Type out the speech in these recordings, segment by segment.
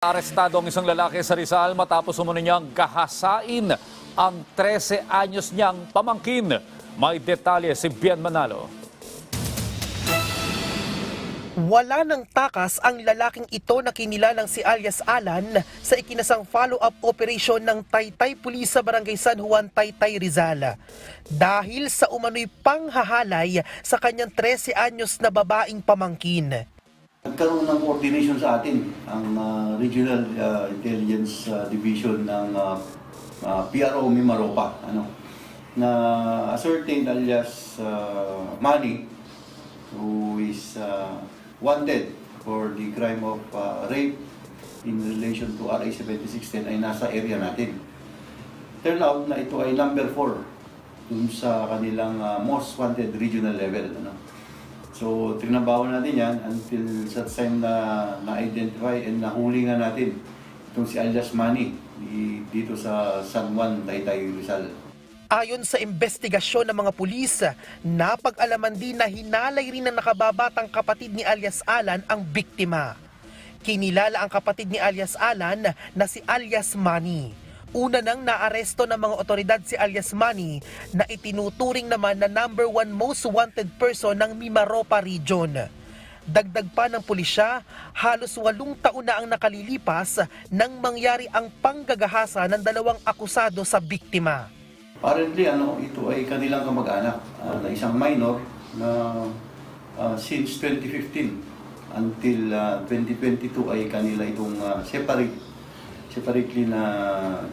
Arestado ang isang lalaki sa Rizal matapos umano niyang gahasain ang 13 anyos niyang pamangkin. May detalye si Bian Manalo. Wala ng takas ang lalaking ito na kinilalang si alias Alan sa ikinasang follow-up operation ng Taytay Police sa Barangay San Juan, Taytay, Rizal. Dahil sa umano'y panghahalay sa kanyang 13 anyos na babaeng pamangkin. Nagkaroon ng coordination sa atin ang ah, Regional ah, Intelligence ah, Division ng ah, ah, PRO Mimaropa ano na ascertained alias ah, Manny who is ah, wanted for the crime of ah, rape in relation to RA 7610 ay nasa area natin. Turn out na ito ay number 4 dun sa kanilang ah, most wanted regional level ano. So, trinabaho natin yan until sa time na na-identify and nahuli nga natin itong si alias Manny di- dito sa San Juan, Taytay, Rizal. Ayon sa investigasyon ng mga pulis, napag-alaman din na hinalay rin ng nakababatang kapatid ni alias Alan ang biktima. Kinilala ang kapatid ni alias Alan na si alias Manny. Una nang naaresto ng mga otoridad si alias Manny na itinuturing naman na number one most wanted person ng Mimaropa Region. Dagdag pa ng pulisya, halos walong taon na ang nakalilipas nang mangyari ang panggagahasa ng dalawang akusado sa biktima. Apparently, ano, ito ay kanilang kamag-anak ah, na isang minor na ah, since 2015 until ah, 2022 ay kanila itong ah, separate separately na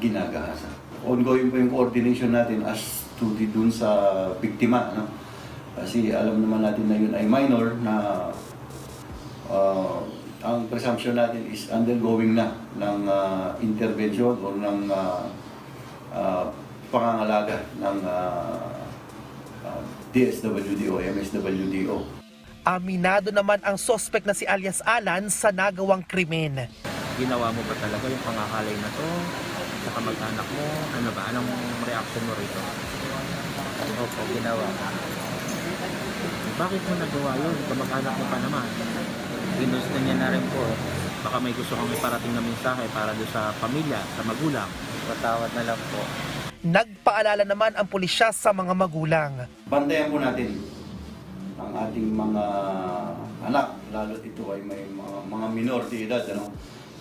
ginagahasa. Ongoing po yung coordination natin as to the dun sa biktima. No? Kasi alam naman natin na yun ay minor na ah, ang presumption natin is undergoing na ng ah, intervention o ng ah, ah, pangangalaga ng ah, ah, DSWD o MSWDO. Aminado naman ang sospek na si alias Alan sa nagawang krimen. Ginawa mo ba talaga yung pangakalay na to sa kamag-anak mo? Ano ba? Anong reaction mo rito? Opo, ginawa. Bakit mo nagawa yun? Kamag-anak mo pa naman. Ginusto niya na rin po. Baka may gusto kang iparating na mensahe para doon sa pamilya, sa magulang. Patawad na lang po. Nagpaalala naman ang pulisya sa mga magulang. Bantayan po natin ang ating mga anak, lalo ito ay may mga, mga minor de edad. Ano?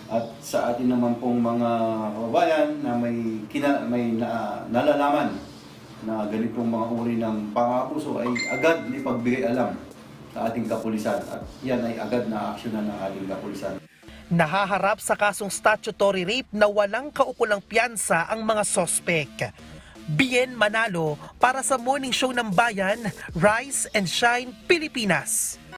At sa atin naman pong mga kababayan na may, kina, may na, nalalaman na ganitong mga uri ng pangapuso ay agad ni pagbigay alam sa ating kapulisan at yan ay agad na aksyonan ng ating kapulisan. Nahaharap sa kasong statutory rape na walang kaukulang piyansa ang mga sospek. Bien Manalo para sa Morning Show ng Bayan, Rise and Shine, Pilipinas.